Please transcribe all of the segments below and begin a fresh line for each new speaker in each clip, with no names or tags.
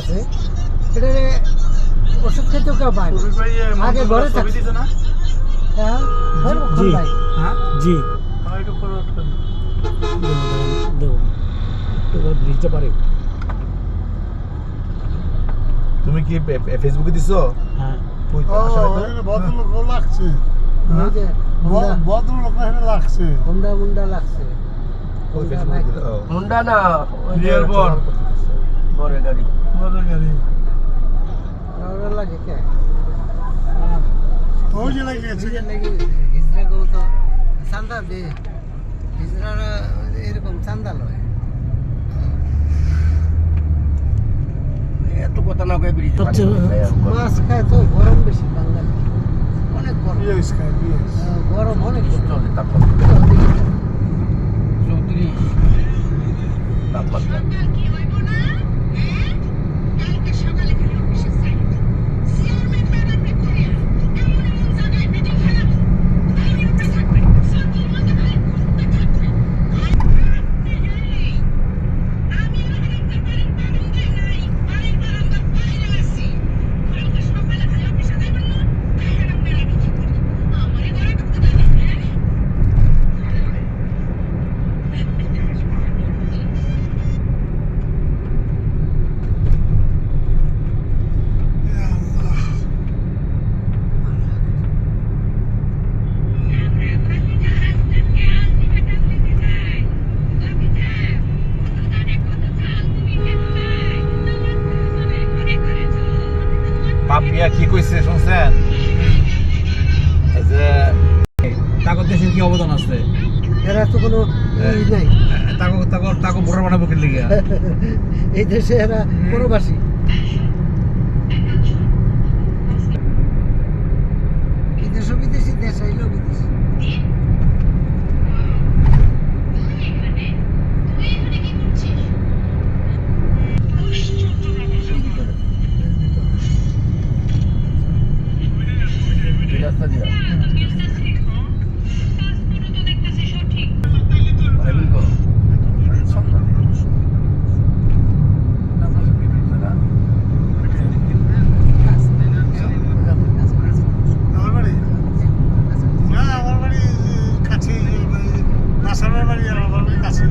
আছে এটা ওষুধ খেতেও কেউ পায় আগে ঘরে থাকছে। হ্যাঁ?
জি।
হ্যাঁ?
জি। পারে?
তুমি কি ফেসবুকে দিছো?
হ্যাঁ।
ভদ্রলোক লাগছে। ভদ্রলোক লাগছে?
হুন্ডা মুন্ডা লাগছে। হুন্ডা
না
বিয়ের
গাড়ি।
বড় গাড়ি
ওরা লাগে কে?
ওই যে লাগিয়েছে
নিজের নাকি হিজড়া কেউ তো চান্দা দে। হিজড়ারা এরকম চান্দা লয়।
এত কথা না কয়ে ব্রিজ।
মাছ খায় তো গরম বেশি বাঙালি। অনেক গরম।
পিএস খায় পিএস
গরম অনেক।
চলে তারপর চৌত্রিশ। তাপমাত্রা।
বাপ মিয়া কি কইছে শুনছেন? যে
তাকর দেশের কি অবদান আছে?
এরা তো কোনো নাই।
তাকো তাকো তাকো বড় বানাবো কি লিগে?
এই দেশে এরা প্রবাসী বিদেশ বিদেশি দেশ আইলো বিদেশি
এই রাস্তা দিয়া ভাইবেন কো
আমার বাড়ি না আমার বাড়ি কাছে নাসারের বাড়ি আর আমার বাড়ি কাছে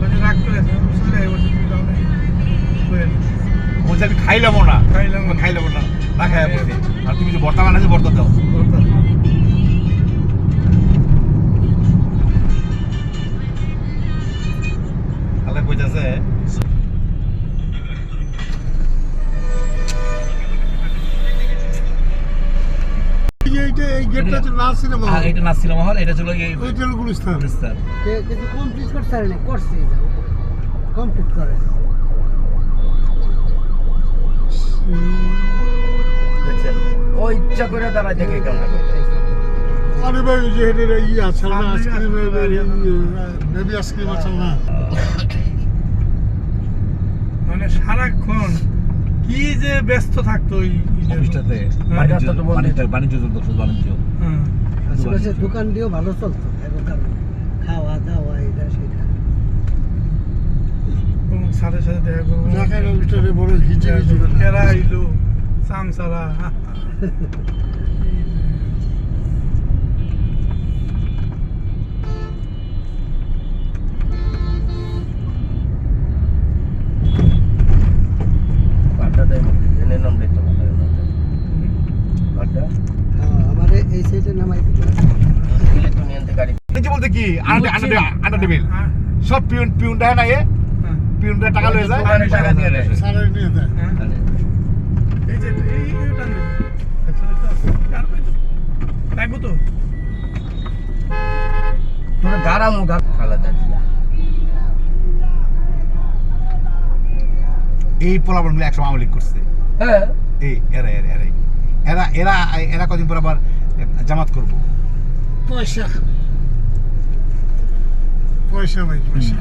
মানে রাগ করে আছে চলে আই বলছে তুমি যাও না বুঝলেন?
বলছে আমি খাইলাম না।
খাইলাম না।
খাইলাম না। না খাইয়া বলছি আর তুমি যে বর্তা বানাইছো বর্তা দাও। তাহলে কইতাছে
সিনেমা
এটা নাচ সিনেমা হল এটা ছিল
গুলিস্তান
কমপ্লিট না করছে কমপ্লিট করে।
ইচ্ছা করে দাঁড়ায় দেখে কেমন
আরে ভাই যে এটা আছে না আইসক্রিম বেবি আইসক্রিম আছে না?
মানে সারাক্ষণ কি যে ব্যস্ত থাকতো ওই
অফিসটাতে। বাণিজ্য
রাস্তা তো বন্ধ।
বাণিজ্য বাণিজ্য চলতো শুধু বাণিজ্য।
হ্যাঁ।
আশেপাশে দোকান দিয়েও ভালো চলতো খাওয়া দাওয়া এটা সেটা।
সাথে সাথে দেখা করব।
ঢাকার বড়
চামচারা
হয়
হ্যাঁ,
কি?
হ্যাঁ,
সব পিউন পিউন দেয় না এ? পিউন টাকা লয়ে যায়?
টাকা দিয়ে দেয়।
সারে নিয়ে দেয়
এই যে এই এইটা নে। আচ্ছা, আচ্ছা। আর কই তো? লাগবো তো
তোরা গারাম খালা দাদিয়া
এই পোলাপনগুলো একসময় আওয়ামী লীগ করছে।
হ্যাঁ।
এই এরা এরা এরাই এরা এরা এরা কদিন পর আবার জামাত করব।
পয়সা। পয়সা ভাই পয়সা।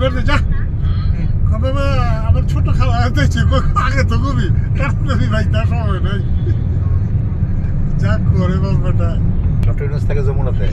বাড়িতে যা। কবে আমার ছোট খালা হতেছে আগে তো কবি তাড়াতাড়ি ভাই তার সময় নাই। যা করে বাবাটা
ডক্টর ইউনুস থেকে যমুনাতে।